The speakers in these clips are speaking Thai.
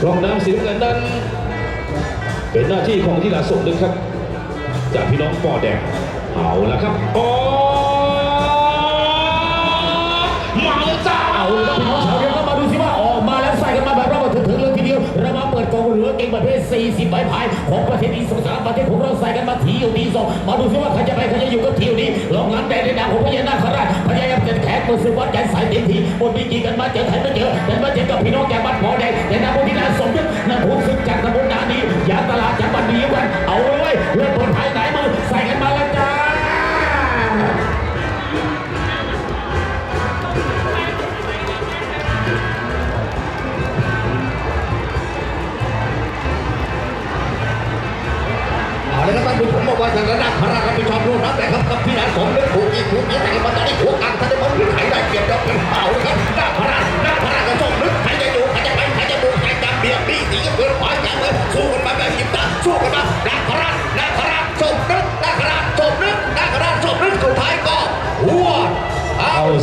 สีน้ำเงินนั้น เป็นหน้าที่ของที่ลาสมนึกครับ จากพี่น้องปอแดงเอาละครับอ๋อมาแล้วจ้าเอาละพี่น้องชาวเรือก็มาดูสิว่าออกมาแล้วใส่กันมาแบบเราถึงถึงเลยทีเดียวเรามาเปิดกองเรือเก่งประเภท40ใบพายของประเทศอีสานประเทศของเราใส่กันมาทีอยู่ทีสองมาดูสิว่าใครจะไปใครจะอยู่กับทีนี้ลองน้ำแดงในนามของพญานาคราชพยายามจะแขกเปิดศึกวัดใจสายเต็มทีบนมีกีกันมาเจอใครไม่เจอแต่มาเจอกับพี่น้องแกม เพื่อนคนไทยไหนมือใส่กันมาแล้วจ้าเอาเลยครับท่านผู้ชมบอกว่าทางระดับพระราชรับผิดชอบร่วมรับแต่ครับกับพี่นายสมเด็จถูกอีกถูกอีกแต่กันมาตอนนี้หัวกลางท่าน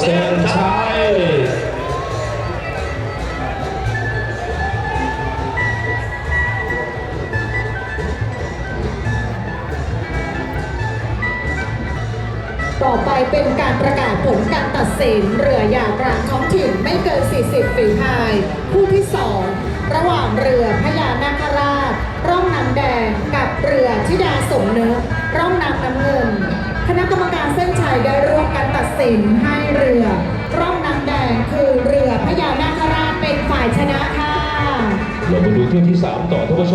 เส้นชัยต่อไปเป็นการประกาศผลการตัดสินเรืออย่างกลางท้องถิ่นไม่เกิน 40 ฝีพาย คู่ที่ 2 ระหว่างเรือพญานาคราช ร่องน้ำแดงกับเรือธิดาสมเนึกร่องน้ำน้ำเงิน คณะกรรมการเส้นชัยได้ร่วมกันตัดสินให้เรือร่องน้ำแดงคือเรือพญานาคราชเป็นฝ่ายชนะค่ะ เรามาดูเที่ยวที่ 3 ต่อท่านผู้ชม